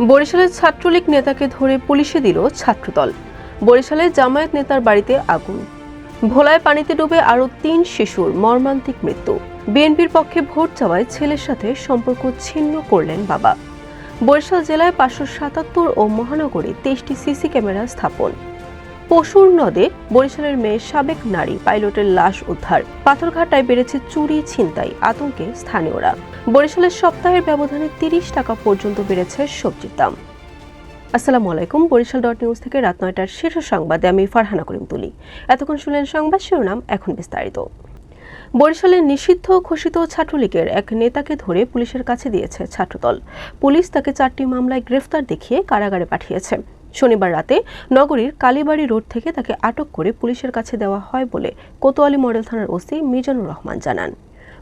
বরিশালের ছাত্রলীগ নেতাকে ধরে পুলিশে দিল ছাত্রদল। বরিশালের জামায়াত নেতার বাড়িতে আগুন। ভোলায় পানিতে ডুবে আরও তিন শিশুর মর্মান্তিক মৃত্যু। বিএনপির পক্ষে ভোট চাওয়ায় ছেলের সাথে সম্পর্ক ছিন্ন করলেন বাবা। বরিশাল জেলায় পাঁচশো সাতাত্তর ও মহানগরে তেইশটি সিসি ক্যামেরা স্থাপন। পশুর নদে বরিশালের মেয়ে সাবেক নারী পাইলটের লাশ উদ্ধার। পাথরঘাটায় বেড়েছে চুরি, ছিনতাই, আতঙ্কে স্থানীয়রা। বরিশালের সপ্তাহের ব্যবধানে তিরিশ টাকা পর্যন্ত বেড়েছে সবজির দাম। আসসালামু আলাইকুম, বরিশাল ডট নিউজ থেকে রাত নয়টার শীর্ষ সংবাদে আমি ফারহানা করিম তুলি। এতক্ষণ শুনলেন সংবাদ শিরোনাম, এখন বিস্তারিত। বরিশালের নিষিদ্ধ ঘোষিত ছাত্রলীগের এক নেতাকে ধরে পুলিশের কাছে দিয়েছে ছাত্রদল। পুলিশ তাকে চারটি মামলায় গ্রেফতার দেখিয়ে কারাগারে পাঠিয়েছে। শনিবার রাতে নগরীর কালীবাড়ি রোড থেকে তাকে আটক করে পুলিশের কাছে দেওয়া হয় বলে কোতোয়ালি মডেল থানার ওসি মিজানুর রহমান জানান।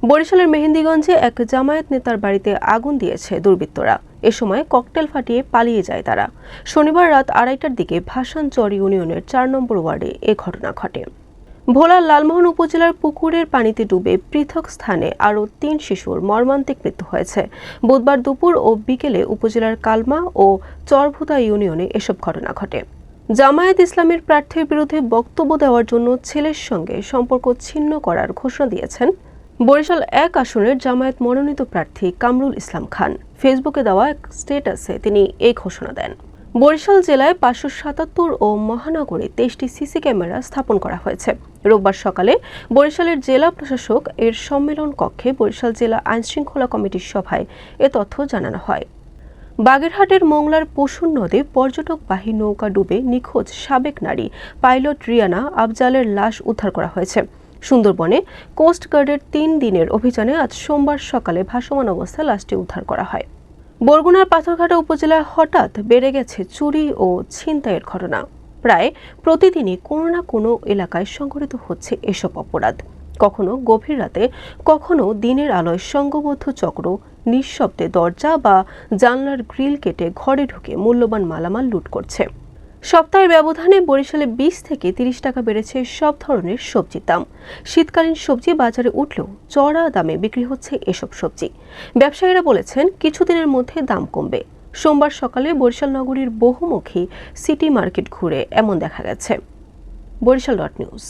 বরিশালের মেহেন্দিগঞ্জে এক জামায়াত নেতার বাড়িতে আগুন দিয়েছে দুর্বৃত্তরা। এ সময় ককটেল ফাটিয়ে পালিয়ে যায় তারা। শনিবার রাত আড়াইটার দিকে ভাসানচর ইউনিয়নের চার নম্বর ওয়ার্ডে এ ঘটনা ঘটে। ভোলার লালমোহন উপজেলার পুকুরের পানিতে ডুবে পৃথক স্থানে আরও তিন শিশুর মর্মান্তিক মৃত্যু হয়েছে। বুধবার দুপুর ও বিকেলে উপজেলার কালমা ও চরভুতা ইউনিয়নে এসব ঘটনা ঘটে। জামায়াত ইসলামের প্রার্থীর বিরুদ্ধে বক্তব্য দেওয়ার জন্য ছেলের সঙ্গে সম্পর্ক ছিন্ন করার ঘোষণা দিয়েছেন বরিশাল এক আসনের জামায়াত মনোনীত প্রার্থী কামরুল ইসলাম খান। ফেসবুকে দেওয়া এক স্টেটাসে তিনি এই ঘোষণা দেন। বরিশাল জেলায় পাঁচশো সাতাত্তর ও মহানগরে তেইশটি সিসি ক্যামেরা স্থাপন করা হয়েছে। রোববার সকালে বরিশালের জেলা প্রশাসক এর সম্মেলন কক্ষে বরিশাল জেলা আইনশৃঙ্খলা কমিটির সভায় এ তথ্য জানানো হয়। বাগেরহাটের মোংলার পশুর নদে পর্যটকবাহী নৌকা ডুবে নিখোঁজ সাবেক নারী। পাইলট রিয়ানা আফজালের লাশ উদ্ধার করা হয়েছে। সুন্দরবনে কোস্টগার্ডের তিন দিনের অভিযানে আজ সোমবার সকালে ভাসমান অবস্থায় লাশটি উদ্ধার করা হয়। বরগুনার পাথরঘাটা উপজেলায় হঠাৎ বেড়ে গেছে চুরি ও ছিনতাইয়ের ঘটনা। প্রায় প্রতিদিনই কোনো না কোনো এলাকায় সংঘটিত হচ্ছে এসব অপরাধ। কখনো গভীর রাতে, কখনো দিনের আলোয় সংঘবদ্ধ চক্র, নিঃশব্দে দরজা বা জানলার গ্রিল কেটে ঘরে ঢুকে মূল্যবান মালামাল লুট করছে। সপ্তাহের ব্যবধানে বরিশালে বিশ থেকে তিরিশ টাকা বেড়েছে সব ধরনের সবজির দাম। শীতকালীন সবজি বাজারে উঠলেও চড়া দামে বিক্রি হচ্ছে এসব সবজি। ব্যবসায়ীরা বলেছেন, কিছুদিনের মধ্যে দাম কমবে। সোমবার সকালে বরিশাল নগরীর বহুমুখী সিটি মার্কেট ঘুরে এমন দেখা গেছে। Barishal dot news.